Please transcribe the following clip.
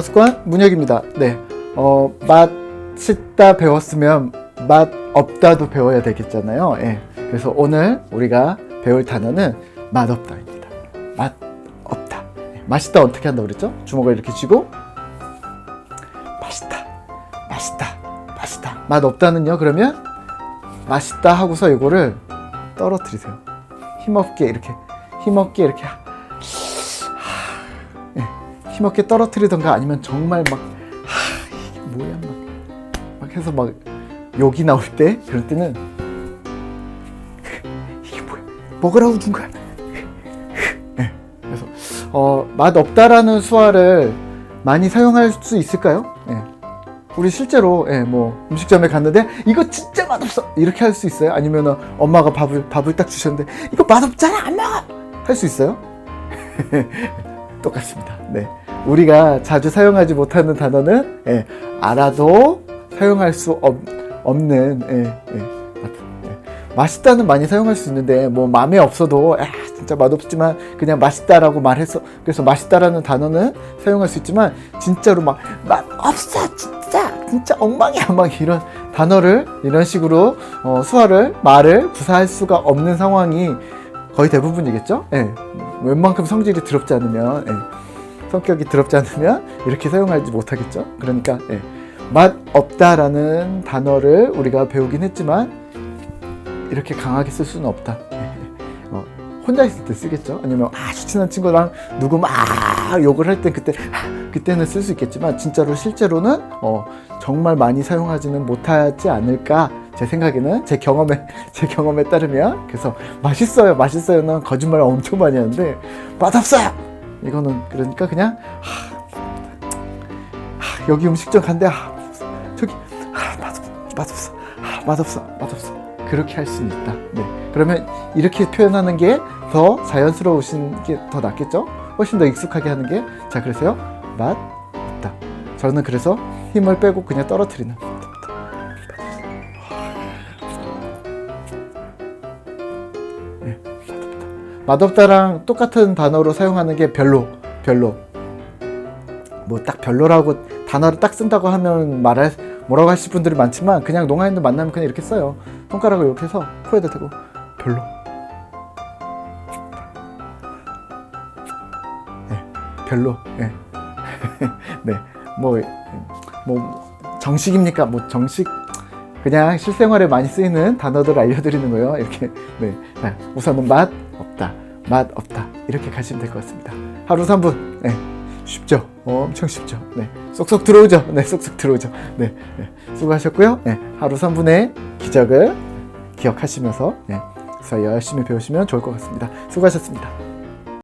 습관 문혁입니다. 네, 어, 맛있다 배웠으면 맛 없다도 배워야 되겠잖아요. 예. 그래서 오늘 우리가 배울 단어는 맛없다입니다. 맛 없다. 예, 맛있다 어떻게 한다고 그랬죠? 주먹을 이렇게 쥐고 맛있다, 맛있다, 맛있다. 맛 없다는요. 그러면 맛있다 하고서 이거를 떨어뜨리세요. 힘없게 이렇게 힘없게 이렇게 힘없게 떨어뜨리던가 아니면 정말 막 하, 이게 뭐야 막, 막 해서 막 욕이 나올 때 그럴 때는 이게 뭐야 먹으라고 준 거야 예, 그래서 어, 맛 없다라는 수화를 많이 사용할 수 있을까요? 예. 우리 실제로 예, 뭐 음식점에 갔는데 이거 진짜 맛없어 이렇게 할 수 있어요? 아니면 엄마가 밥을 밥을 딱 주셨는데 이거 맛없잖아 안 먹어 할 수 있어요? 똑같습니다. 네. 우리가 자주 사용하지 못하는 단어는 예, 알아도 사용할 수 없, 없는 예, 예, 맛, 예. 맛있다는 많이 사용할 수 있는데 뭐 마음에 없어도 아, 진짜 맛없지만 그냥 맛있다라고 말해서 그래서 맛있다라는 단어는 사용할 수 있지만 진짜로 막 맛없어 진짜 진짜 엉망이야 막 이런 단어를 이런 식으로 어, 수화를 말을 구사할 수가 없는 상황이 거의 대부분이겠죠. 예. 웬만큼 성질이 더럽지 않으면 예. 성격이 더럽지 않으면 이렇게 사용하지 못하겠죠. 그러니까 예. 맛 없다라는 단어를 우리가 배우긴 했지만 이렇게 강하게 쓸 수는 없다. 예. 어, 혼자 있을 때 쓰겠죠. 아니면 아주 친한 친구랑 누구 막 욕을 할 때 그때 아, 그때는 쓸 수 있겠지만 진짜로 실제로는 어, 정말 많이 사용하지는 못하지 않을까. 제 생각에는 제 경험에 제 경험에 따르면 그래서 맛있어요 맛있어요는 거짓말 엄청 많이 하는데 맛없어요 이거는 그러니까 그냥 하, 하, 여기 음식점 간대. 아, 저기 아, 맛없 맛없어 아, 맛없어 맛없어. 그렇게 할 수는 있다. 네. 그러면 이렇게 표현하는 게 더 자연스러우신 게 더 낫겠죠? 훨씬 더 익숙하게 하는 게. 자 그래서요. 맛 없다. 저는 그래서 힘을 빼고 그냥 떨어뜨리는 맛없다랑 똑같은 단어로 사용하는 게 별로, 별로. 뭐 딱 별로라고 단어를 딱 쓴다고 하면 말할 뭐라고 하실 분들이 많지만 그냥 농아인들 만나면 그냥 이렇게 써요. 손가락을 이렇게 해서 코에다 대고 별로. 네, 별로. 네. 네. 뭐, 뭐 정식입니까? 뭐 정식 그냥 실생활에 많이 쓰이는 단어들 알려드리는 거예요. 이렇게 네, 자, 우선은 맛 없다, 맛 없다 이렇게 가시면 될 것 같습니다. 하루 3분, 네, 쉽죠? 어, 엄청 쉽죠? 네, 쏙쏙 들어오죠? 네, 쏙쏙 들어오죠? 네, 네, 수고하셨고요. 네, 하루 3분의 기적을 기억하시면서 네, 열심히 배우시면 좋을 것 같습니다. 수고하셨습니다.